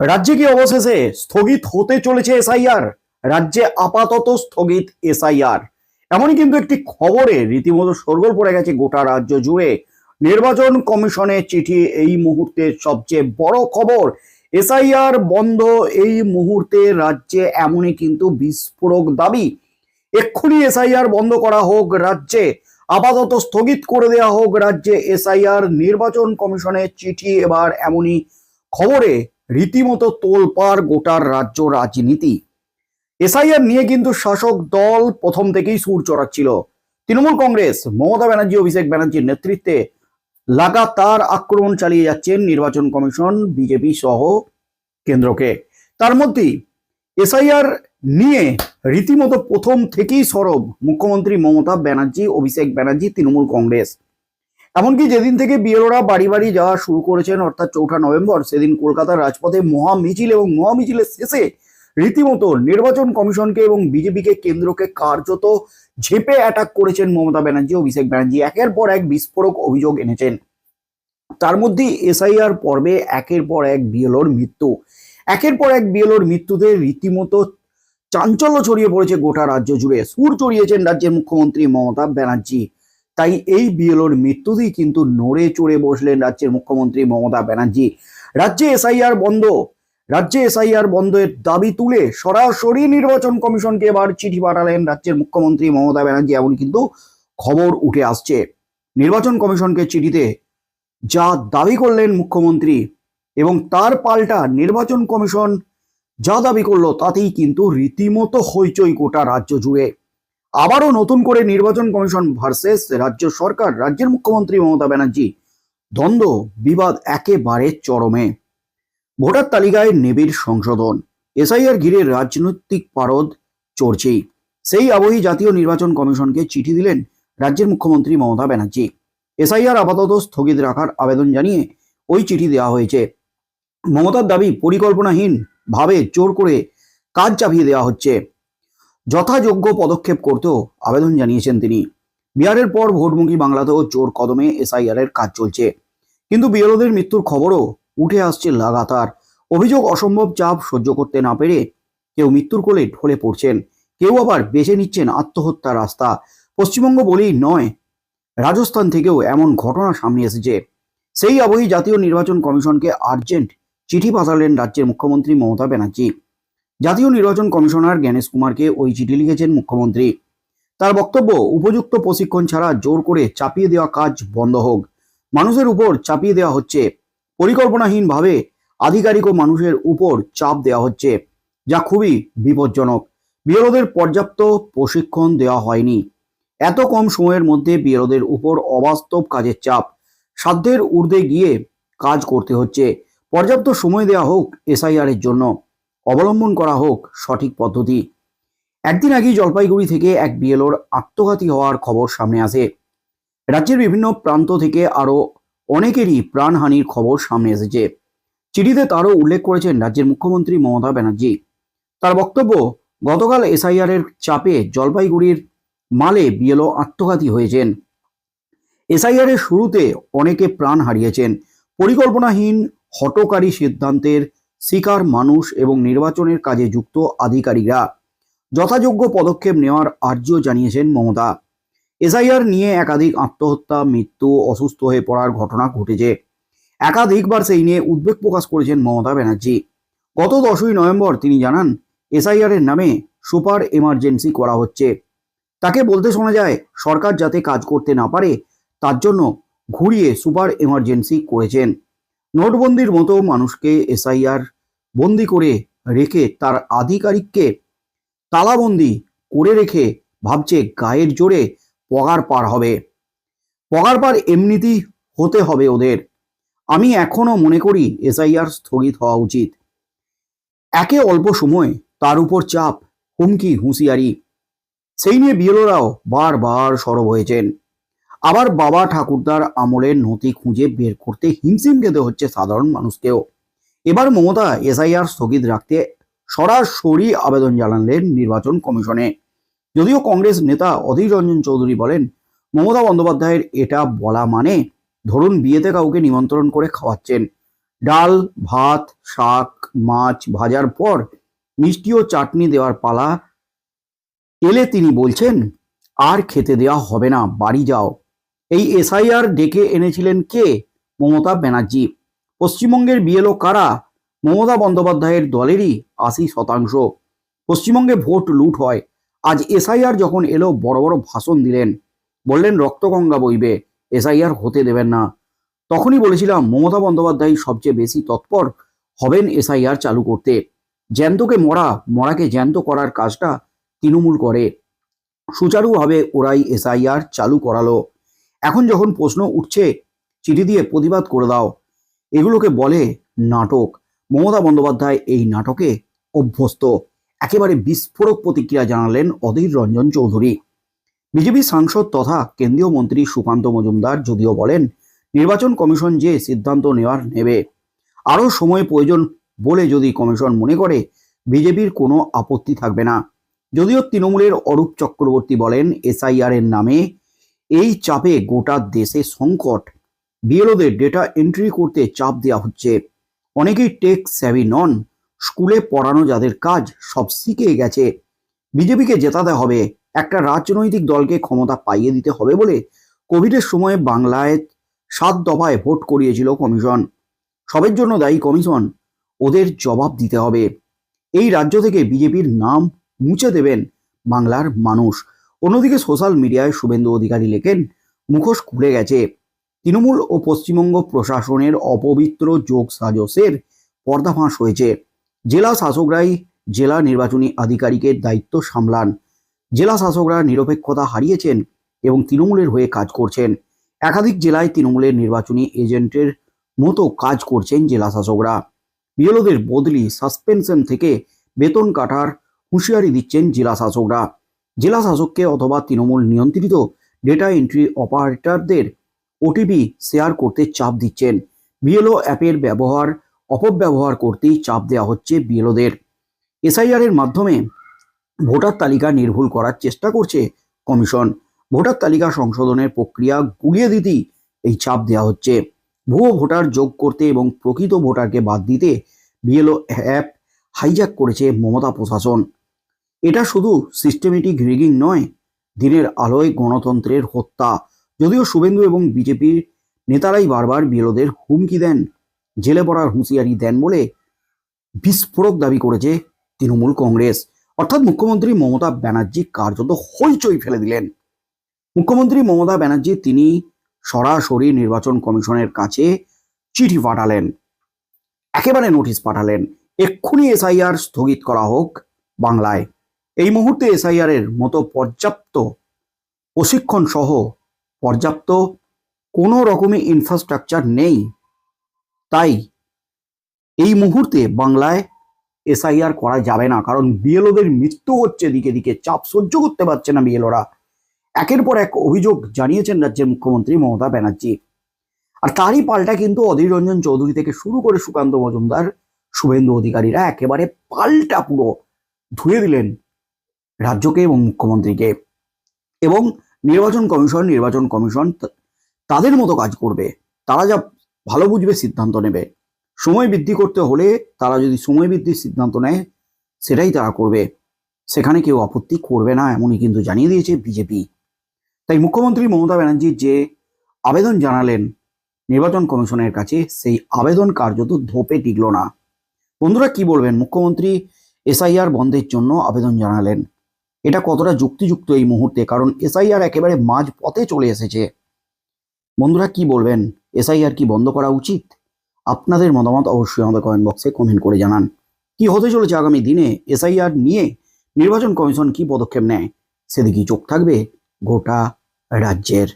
রাজ্যে কি অবশেষে স্থগিত হতে চলেছে এসআইআর? রাজ্যে আপাতত স্থগিত এসআইআর। এমনই কিন্তু একটি খবরে রীতিমতো সরগোল পড়ে গেছে গোটা রাজ্য জুড়ে। নির্বাচন কমিশনের চিঠি এই মুহূর্তে সবচেয়ে বড় খবর। এসআইআর বন্ধ এই মুহূর্তে রাজ্যে এমনই কিন্তু বিস্ফোরক দাবি। এক্ষুনি এসআইআর বন্ধ করা হোক রাজ্যে, আপাতত স্থগিত করে দেওয়া হোক রাজ্যে এসআইআর। নির্বাচন কমিশনের চিঠি এবার এমনই খবরে রীতিমতো তোলপাড় গোটার রাজ্য রাজনীতি। এসআইআর নিয়ে কিন্তু শাসক দল প্রথম থেকেই সুর চড়াচ্ছিল। তৃণমূল কংগ্রেস, মমতা ব্যানার্জি, অভিষেক ব্যানার্জির নেতৃত্বে লাগাতার আক্রমণ চালিয়ে যাচ্ছেন নির্বাচন কমিশন, বিজেপি সহ কেন্দ্রকে। তার মধ্যেই এসআইআর নিয়ে রীতিমতো প্রথম থেকেই সরব মুখ্যমন্ত্রী মমতা ব্যানার্জি, অভিষেক ব্যানার্জি, তৃণমূল কংগ্রেস। এমনকি যেদিন থেকে বিএলওরা বাড়ি বাড়ি যাওয়া শুরু করেছেন, অর্থাৎ চৌঠা নভেম্বর, সেদিন কলকাতার রাজপথে মহা মিছিল এবং মহা মিছিলের শেষে রীতিমতো নির্বাচন কমিশনকে এবং বিজেপিকে কেন্দ্রকে কার্যত ঝেপে অ্যাটাক করেছেন মমতা ব্যানার্জি, অভিষেক ব্যানার্জি। একের পর এক বিস্ফোরক অভিযোগ এনেছেন। তার মধ্যে এসআইআর পর্বে একের পর এক বিএলওর মৃত্যু। একের পর এক বিএলওর মৃত্যুতে রীতিমতো চাঞ্চল্য ছড়িয়ে পড়েছে গোটা রাজ্য জুড়ে। সুর চড়িয়েছেন রাজ্যের মুখ্যমন্ত্রী মমতা ব্যানার্জি। তাই এই বিএলওর মৃত্যুতেই কিন্তু নড়ে চড়ে বসলেন রাজ্যের মুখ্যমন্ত্রী মমতা ব্যানার্জি। রাজ্যে এসআইআর বন্ধ। রাজ্যে এসআইআর বন্ধের দাবি তুলে সরাসরি নির্বাচন কমিশনকে এবার চিঠি পাঠালেন রাজ্যের মুখ্যমন্ত্রী মমতা ব্যানার্জি এমন কিন্তু খবর উঠে আসছে। নির্বাচন কমিশনকে চিঠিতে যা দাবি করলেন মুখ্যমন্ত্রী এবং তার পাল্টা নির্বাচন কমিশন যা দাবি করল তাতেই কিন্তু রীতিমতো হইচই গোটা রাজ্য জুড়ে। আবারও নতুন করে নির্বাচন কমিশন ভার্সেস রাজ্য সরকার, রাজ্যের মুখ্যমন্ত্রী মমতা ব্যানার্জি। দ্বন্দ্ব, বিবাদ একেবারে চরমে। ভোটার তালিকায় নেবির সংশোধন। এসআইআর ঘিরে রাজনৈতিক পারদ চড়ছেই। সেই আবহে জাতীয় নির্বাচন কমিশনকে চিঠি দিলেন রাজ্যের মুখ্যমন্ত্রী মমতা ব্যানার্জি। এসআইআর আপাতত স্থগিত রাখার আবেদন জানিয়ে ওই চিঠি দেওয়া হয়েছে। মমতার দাবি পরিকল্পনাহীন ভাবে জোর করে কাজ চাপিয়ে দেওয়া হচ্ছে। যথাযোগ্য পদক্ষেপ করতেও আবেদন জানিয়েছেন তিনি। বিহারের পর ভোটমুখী বাংলাতেও জোর কদমে এসআইআর এর কাজ চলছে। কিন্তু বিএলওদের মৃত্যুর খবরও উঠে আসছে লাগাতার। অভিযোগ অসম্ভব চাপ সহ্য করতে না পেরে কেউ মৃত্যুর কোলে ঢলে পড়ছেন। কেউ আবার বেছে নিচ্ছেন আত্মহত্যার রাস্তা। পশ্চিমবঙ্গ বলেই নয়, রাজস্থান থেকেও এমন ঘটনা সামনে এসেছে। সেই আবহে জাতীয় নির্বাচন কমিশনকে আর্জেন্ট চিঠি পাঠালেন রাজ্যের মুখ্যমন্ত্রী মমতা ব্যানার্জি। জাতীয় নির্বাচন কমিশনার জ্ঞানেশ কুমারকে ওই চিঠি লিখেছেন মুখ্যমন্ত্রী। তার বক্তব্য, উপযুক্ত প্রশিক্ষণ ছাড়া জোর করে চাপিয়ে দেওয়া কাজ বন্ধ হোক। মানুষের উপর চাপিয়ে দেওয়া হচ্ছে। পরিকল্পনাহীনভাবে আধিকারিক ও মানুষের উপর চাপ দেওয়া হচ্ছে, যা খুবই বিপজ্জনক। বিএলওদের পর্যাপ্ত প্রশিক্ষণ দেওয়া হয়নি। এত কম সময়ের মধ্যে বিএলওদের উপর অবাস্তব কাজের চাপ। সাধ্যের ঊর্ধ্বে গিয়ে কাজ করতে হচ্ছে। পর্যাপ্ত সময় দেওয়া হোক এসআইআর এর জন্য। অবলম্বন করা হোক সঠিক পদ্ধতি। একদিন আগেই জলপাইগুড়ি থেকে এক বিএলওর আত্মঘাতী হওয়ার খবর সামনে আসে। রাজ্যের বিভিন্ন প্রান্ত থেকে আরও অনেকেরই প্রাণহানির খবর সামনে এসেছে। চিঠিতে তারও উল্লেখ করেছেন রাজ্যের মুখ্যমন্ত্রী মমতা ব্যানার্জি। তার বক্তব্য, গতকাল এসআইআর এর চাপে জলপাইগুড়ির মালে বিএলও আত্মঘাতী হয়েছেন। এসআইআর এর শুরুতে অনেকে প্রাণ হারিয়েছেন। পরিকল্পনাহীন হটকারী সিদ্ধান্তের শিকার মানুষ এবং নির্বাচনের কাজে যুক্ত আধিকারিকরা। যথাযোগ্য পদক্ষেপ নেওয়ার আর্জিও জানিয়েছেন মমতা। এসআইআর নিয়ে একাধিক আত্মহত্যা, মৃত্যু, অসুস্থ হয়ে পড়ার ঘটনা ঘটেছে। একাধিকবার সেই নিয়ে উদ্বেগ প্রকাশ করেছেন মমতা ব্যানার্জি। গত দশই নভেম্বর তিনি জানান, এসআইআর এর নামে সুপার এমার্জেন্সি করা হচ্ছে। তাকে বলতে শোনা যায়, সরকার যাতে কাজ করতে না পারে, তার জন্য ঘুরিয়ে সুপার এমার্জেন্সি করেছেন। নোটবন্দির মতো মানুষকে এসআইআর বন্দি করে রেখে তার আধিকারিককে তালাবন্দি করে রেখে ভাবছে গায়ের জোরে পগার পার হবে। পগার পার এমনিতেই হতে হবে ওদের। আমি এখনও মনে করি এসআইআর স্থগিত হওয়া উচিত। একে অল্প সময়, তার উপর চাপ, হুমকি, হুঁশিয়ারি। সেই নিয়ে বিএলওরাও বারবার সরব হয়েছেন। আবার বাবা ঠাকুরদার আমলের নথি খুঁজে বের করতে হিমশিম খেতে হচ্ছে সাধারণ মানুষকেও। এবার মমতা এসআইআর স্থগিত রাখতে সরাসরি আবেদন জানালেন নির্বাচন কমিশনে। যদিও কংগ্রেস নেতা অধীর রঞ্জন চৌধুরী বলেন, মমতা বন্দ্যোপাধ্যায়ের এটা বলা মানে ধরুন বিয়েতে কাউকে নিমন্ত্রণ করে খাওয়াচ্ছেন। ডাল, ভাত, শাক, মাছ ভাজার পর মিষ্টি ও চাটনি দেওয়ার পালা এলে তিনি বলছেন, আর খেতে দেওয়া হবে না, বাড়ি যাও। এই এসআইআর ডেকে এনেছিলেন কে? মমতা ব্যানার্জি। পশ্চিমবঙ্গের বিএলও কারা? মমতা বন্দ্যোপাধ্যায়ের দলেরই আশি শতাংশ। পশ্চিমবঙ্গে ভোট লুট হয়। আজ এসআইআর যখন এলো, বড় বড় ভাষণ দিলেন। বললেন রক্তগঙ্গা বইবে, এসআইআর হতে দেবেন না। তখনই বলেছিলাম, মমতা বন্দ্যোপাধ্যায় সবচেয়ে বেশি তৎপর হবেন এসআইআর চালু করতে। জ্যান্তকে মরা, মরাকে জ্যান্ত করার কাজটা তৃণমূল করে। সুচারুভাবে ওরাই এসআইআর চালু করালো। এখন যখন প্রশ্ন উঠছে, চিঠি দিয়ে প্রতিবাদ করে দাও। এগুলোকে বলে নাটক। মমতা বন্দ্যোপাধ্যায় এই নাটকে অভ্যস্ত। একেবারে বিস্ফোরক প্রতিক্রিয়া জানালেন অধীর রঞ্জন চৌধুরী। বিজেপি সাংসদ তথা কেন্দ্রীয় মন্ত্রী সুকান্ত মজুমদার যদিও বলেন, নির্বাচন কমিশন যে সিদ্ধান্ত নেওয়ার নেবে। আরও সময় প্রয়োজন বলে যদি কমিশন মনে করে, বিজেপির কোনো আপত্তি থাকবে না। যদিও তৃণমূলের অরূপ চক্রবর্তী বলেন, এসআইআর এর নামে এই চাপে গোটা দেশে সংকট। বিএলওদের ডেটা এন্ট্রি করতে চাপ দেওয়া হচ্ছে। অনেকেই টেক স্যাভি নন। স্কুলে পড়ানো যাদের কাজ সব শিখে গেছে। বিজেপিকে জেতাতে হবে। একটা রাজনৈতিক দলকে ক্ষমতা পাইয়ে দিতে হবে বলে কোভিডের সময় বাংলায় সাত দফায় ভোট করিয়েছিল কমিশন। সবের জন্য দায়ী কমিশন। ওদের জবাব দিতে হবে। এই রাজ্য থেকে বিজেপির নাম মুছে দেবেন বাংলার মানুষ। অন্যদিকে সোশ্যাল মিডিয়ায় শুভেন্দু অধিকারী লেখেন, মুখোশ খুলে গেছে। তৃণমূল ও পশ্চিমবঙ্গ প্রশাসনের অপবিত্র যোগ সাজসের পর্দাফাঁস হয়েছে। জেলা শাসকরাই জেলা নির্বাচনী আধিকারিকের দায়িত্ব সামলান। জেলা শাসকরা নিরপেক্ষতা হারিয়েছেন এবং তৃণমূলের হয়ে কাজ করছেন। একাধিক জেলায় তৃণমূলের নির্বাচনী এজেন্টের মতো কাজ করছেন জেলা শাসকরা। বিএলওদের বদলি সাসপেনশন থেকে বেতন কাটার হুঁশিয়ারি দিচ্ছেন জেলা শাসকরা। জেলা শাসককে অথবা তৃণমূল নিয়ন্ত্রিত ডেটা এন্ট্রি অপারেটরদের ওটিপি শেয়ার করতে চাপ দিচ্ছেন। বিএলও অ্যাপের ব্যবহার, অপব্যবহার করতেই চাপ দেওয়া হচ্ছে বিএলওদের এসআইআর এর মাধ্যমে ভোটার তালিকা নির্ভুল করার চেষ্টা করছে কমিশন। ভোটার তালিকা সংশোধনের প্রক্রিয়া গুলিয়ে দিতেই এই চাপ দেওয়া হচ্ছে। ভুয়ো ভোটার যোগ করতে এবং প্রকৃত ভোটারকে বাদ দিতে বিএলও অ্যাপ হাইজ্যাক করেছে মমতা প্রশাসন। এটা শুধু সিস্টেমেটিক রিগিং নয়, দিনের আলোয় গণতন্ত্রের হত্যা। যদিও শুভেন্দু এবং বিজেপির নেতারাই বারবার বিএলওদের হুমকি দেন, জেলে পড়ার হুঁশিয়ারি দেন বলে বিস্ফোরক দাবি করেছে তৃণমূল কংগ্রেস। অর্থাৎ মুখ্যমন্ত্রী মমতা ব্যানার্জি কার্যত হইচই ফেলে দিলেন। মুখ্যমন্ত্রী মমতা ব্যানার্জি তিনি সরাসরি নির্বাচন কমিশনের কাছে চিঠি পাঠালেন, একেবারে নোটিশ পাঠালেন। এক্ষুনি এসআইআর স্থগিত করা হোক বাংলায়। এই মুহূর্তে এসআইআর এর মতো পর্যাপ্ত প্রশিক্ষণ সহ পর্যাপ্ত কোনো রকমের ইনফ্রাস্ট্রাকচার নেই, তাই এই মুহূর্তে বাংলায় এসআইআর করা যাবে না। কারণ বিএলওদের মৃত্যু হচ্ছে দিকে দিকে, চাপ সহ্য করতে পারছে না বিএলওরা। একের পর এক অভিযোগ জানিয়েছেন রাজ্যের মুখ্যমন্ত্রী মমতা ব্যানার্জি। আর তারই পাল্টা কিন্তু অধীর রঞ্জন চৌধুরী থেকে শুরু করে সুকান্ত মজুমদার, শুভেন্দু অধিকারীরা একেবারে পাল্টা পুরো ধুয়ে দিলেন রাজ্যকে এবং মুখ্যমন্ত্রীকে। এবং নির্বাচন কমিশন নির্বাচন কমিশন তাদের মতো কাজ করবে। তারা যা ভালো বুঝবে, সিদ্ধান্ত নেবে। সময় বৃদ্ধি করতে হলে তারা যদি সময় বৃদ্ধির সিদ্ধান্ত নেয়, সেটাই তারা করবে। সেখানে কেউ আপত্তি করবে না, এমনই কিন্তু জানিয়ে দিয়েছে বিজেপি। তাই মুখ্যমন্ত্রী মমতা ব্যানার্জি যে আবেদন জানালেন নির্বাচন কমিশনের কাছে, সেই আবেদন কার্যত ধোপে টিকল না। বন্ধুরা, কি বলবেন? মুখ্যমন্ত্রী এসআইআর বন্ধের জন্য আবেদন জানালেন। এটা কতটা যুক্তিযুক্ত এই মুহূর্তে? কারণ এসআইআর একেবারে মাঝ পথে চলে এসেছে। বন্ধুরা, কি বলবেন? এসআইআর কি বন্ধ করা উচিত? আপনাদের মতামত অবশ্যই আমাদের কমেন্ট বক্সে কমেন্ট করে জানান। কি হতে চলেছে আগামী দিনে? এসআইআর নিয়ে নির্বাচন কমিশন কি পদক্ষেপ নেয়? সেদিকেই চোখ থাকবে গোটা রাজ্যের।